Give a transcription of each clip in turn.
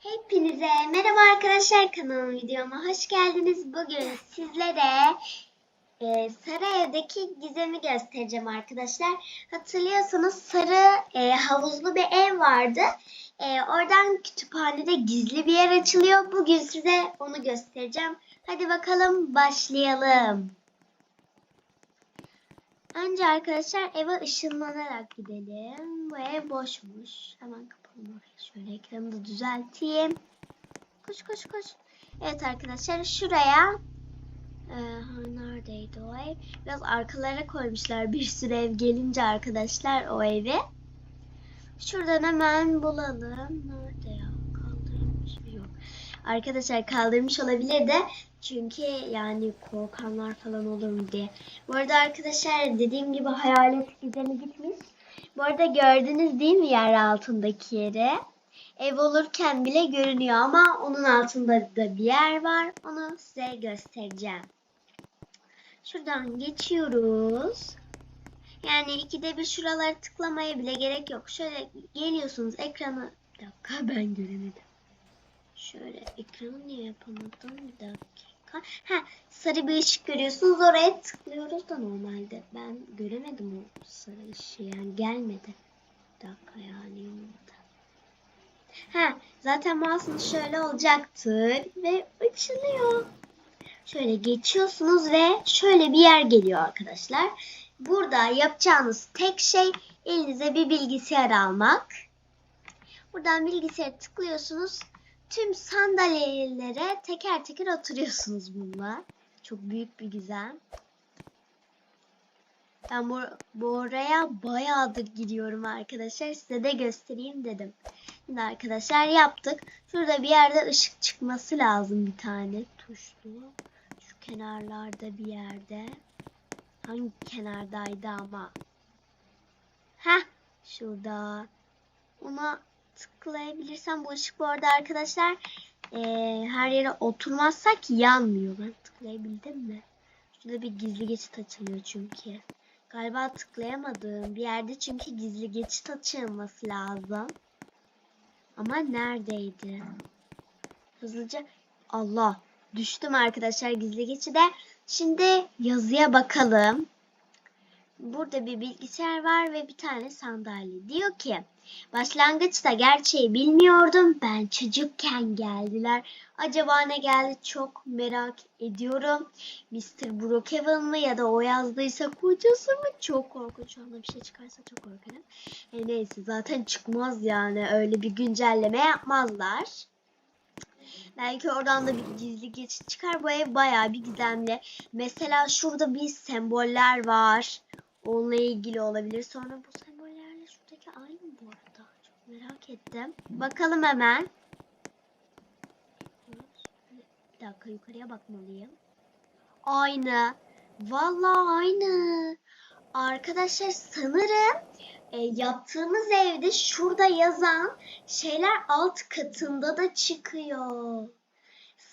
Hepinize merhaba arkadaşlar kanalıma videoma hoş geldiniz. Bugün sizlere e, sarı evdeki gizemi göstereceğim arkadaşlar. Hatırlıyorsanız sarı e, havuzlu bir ev vardı. E, oradan kütüphanede gizli bir yer açılıyor. Bugün size onu göstereceğim. Hadi bakalım başlayalım. Önce arkadaşlar eve ışınlanarak gidelim. Ev boşmuş. Hemen kapalım orayı. Şöyle ekranı da düzelteyim. Koş koş koş. Evet arkadaşlar şuraya ee, neredeydi o ev? Biraz arkalara koymuşlar bir sürü ev gelince arkadaşlar o evi. Şuradan hemen bulalım. Nerede ya? Kaldırmış mı? Yok. Arkadaşlar kaldırmış olabilir de çünkü yani korkanlar falan olur mu diye. Bu arada arkadaşlar dediğim gibi hayalet gizemi gitmiş. Bu arada gördünüz değil mi yer altındaki yeri? Ev olurken bile görünüyor ama onun altında da bir yer var. Onu size göstereceğim. Şuradan geçiyoruz. Yani ikide bir şuraları tıklamaya bile gerek yok. Şöyle geliyorsunuz ekranı. Bir dakika ben göremedim. Şöyle ekranı niye yapamadım? Bir dakika. Ha, sarı bir ışık görüyorsunuz. Oraya tıklıyoruz da normalde. Ben göremedim o sarı ışığı yani gelmedi. Bir dakika yani olmadı. Ha, zaten mouse'unuz şöyle olacaktır ve açılıyor. Şöyle geçiyorsunuz ve şöyle bir yer geliyor arkadaşlar. Burada yapacağınız tek şey elinize bir bilgisayar almak. Buradan bilgisayara tıklıyorsunuz. Tüm sandalyelere teker teker oturuyorsunuz bunlar. Çok büyük bir gizem. Ben bu, bu oraya bayağıdır gidiyorum arkadaşlar. Size de göstereyim dedim. Şimdi arkadaşlar yaptık. Şurada bir yerde ışık çıkması lazım bir tane tuşlu. Şu kenarlarda bir yerde. Hangi kenardaydı ama? Heh şurada. Ona tıklayabilirsem bu ışık bu arada arkadaşlar eee, her yere oturmazsak yanmıyor. Ben tıklayabildim mi? Şurada bir gizli geçit açılıyor çünkü. Galiba tıklayamadığım bir yerde çünkü gizli geçit açılması lazım. Ama neredeydi? Hızlıca Allah düştüm arkadaşlar gizli geçide. Şimdi yazıya bakalım. Burada bir bilgisayar var ve bir tane sandalye. Diyor ki başlangıçta gerçeği bilmiyordum. Ben çocukken geldiler. Acaba ne geldi çok merak ediyorum. Mr. Brookhaven mı ya da o yazdıysa kocası mı? Çok korkunç. Şu anda bir şey çıkarsa çok korkarım. E neyse zaten çıkmaz yani. Öyle bir güncelleme yapmazlar. Belki oradan da bir gizli geçit çıkar. Bu ev bayağı bir gizemli. Mesela şurada bir semboller var. Onunla ilgili olabilir. Sonra bu sembollerle şuradaki aynı mı bu arada? Çok merak ettim. Bakalım hemen. Bir dakika yukarıya bakmalıyım. Aynı. Vallahi aynı. Arkadaşlar sanırım e, yaptığımız evde şurada yazan şeyler alt katında da çıkıyor.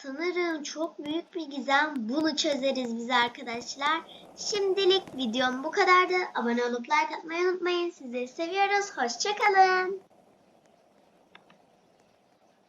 Sanırım çok büyük bir gizem. Bunu çözeriz biz arkadaşlar. Şimdilik videom bu kadardı. Abone olup like atmayı unutmayın. Sizleri seviyoruz. Hoşçakalın.